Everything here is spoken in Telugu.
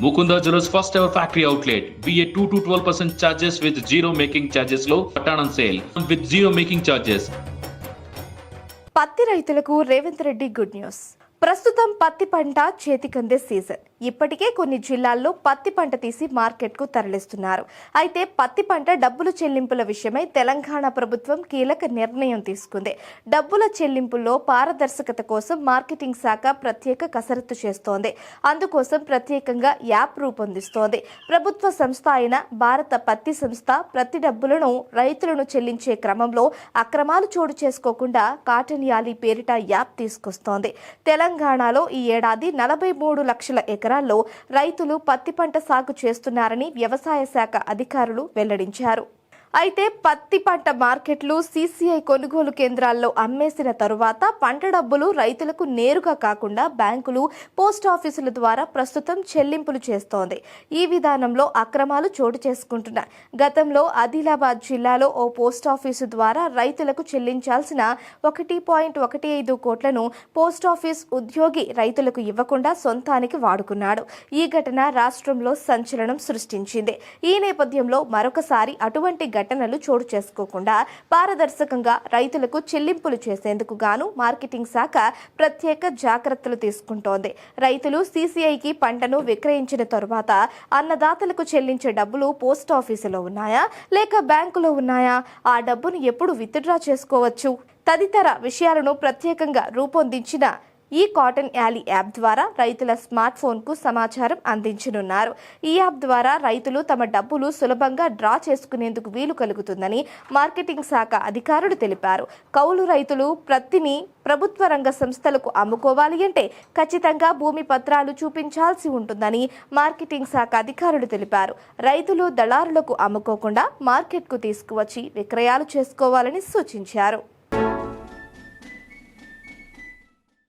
Mukunda Jewelers first ever factory outlet. BA 2 to 12% charges with zero making charges low. Patanan sale with zero making charges. పత్తి రైతులకు రేవంత్ రెడ్డి గుడ్ న్యూస్ ప్రస్తుతం పత్తి పంట చేతికందే సీజన్. ఇప్పటికే కొన్ని జిల్లాల్లో పత్తి పంట తీసి మార్కెట్కు తరలిస్తున్నారు. అయితే పత్తి పంట డబ్బుల చెల్లింపుల విషయమై తెలంగాణ ప్రభుత్వం కీలక నిర్ణయం తీసుకుంది. డబ్బుల చెల్లింపుల్లో పారదర్శకత కోసం మార్కెటింగ్ శాఖ ప్రత్యేక కసరత్తు చేస్తోంది. అందుకోసం ప్రత్యేకంగా యాప్ రూపొందిస్తోంది. ప్రభుత్వ సంస్థ అయిన భారత పత్తి సంస్థ ప్రతి డబ్బులను రైతులను చెల్లించే క్రమంలో అక్రమాలు చోటు చేసుకోకుండా కాటన్ యాలీ పేరిట యాప్ తీసుకొస్తోంది. తెలంగాణలో ఈ ఏడాది నలభై మూడు లక్షల ఎకరాల్లో రైతులు పత్తి పంట సాగు చేస్తున్నారని వ్యవసాయ శాఖ అధికారులు వెల్లడించారు. అయితే పత్తి పంట మార్కెట్లు సీసీఐ కొనుగోలు కేంద్రాల్లో అమ్మేసిన తరువాత పంట డబ్బులు రైతులకు నేరుగా కాకుండా బ్యాంకులు పోస్ట్ ఆఫీసుల ద్వారా ప్రస్తుతం చెల్లింపులు చేస్తోంది. ఈ విధానంలో అక్రమాలు చోటు చేసుకుంటున్నాయి. గతంలో ఆదిలాబాద్ జిల్లాలో ఓ పోస్ట్ ఆఫీసు ద్వారా రైతులకు చెల్లించాల్సిన ఒకటి పాయింట్ ఒకటి ఐదు కోట్లను పోస్ట్ ఆఫీస్ ఉద్యోగి రైతులకు ఇవ్వకుండా సొంతానికి వాడుకున్నాడు. ఈ ఘటన రాష్ట్రంలో సంచలనం సృష్టించింది. ఈ నేపథ్యంలో మరొకసారి అటువంటి ఘటనలు చోటు చేసుకోకుండా పారదర్శకంగా రైతులకు చెల్లింపులు చేసేందుకు గాను మార్కెటింగ్ శాఖ ప్రత్యేక జాగ్రత్తలు తీసుకుంటోంది. రైతులు సీసీఐకి పంటను విక్రయించిన తరువాత అన్నదాతలకు చెల్లించే డబ్బులు పోస్ట్ ఆఫీసులో ఉన్నాయా? లేక బ్యాంకులో ఉన్నాయా? ఆ డబ్బును ఎప్పుడు విత్డ్రా చేసుకోవచ్చు? తదితర విషయాలను ప్రత్యేకంగా రూపొందించిన ఈ కాటన్ యాలీ యాప్ ద్వారా రైతుల స్మార్ట్ ఫోన్కు సమాచారం అందించనున్నారు. ఈ యాప్ ద్వారా రైతులు తమ డబ్బులు సులభంగా డ్రా చేసుకునేందుకు వీలు కలుగుతుందని మార్కెటింగ్ శాఖ అధికారులు తెలిపారు. కౌలు రైతులు ప్రత్తిని ప్రభుత్వ రంగ సంస్థలకు అమ్ముకోవాలి అంటే ఖచ్చితంగా భూమి పత్రాలు చూపించాల్సి ఉంటుందని మార్కెటింగ్ శాఖ అధికారులు తెలిపారు. రైతులు దళారులకు అమ్ముకోకుండా మార్కెట్కు తీసుకువచ్చి విక్రయాలు చేసుకోవాలని సూచించారు.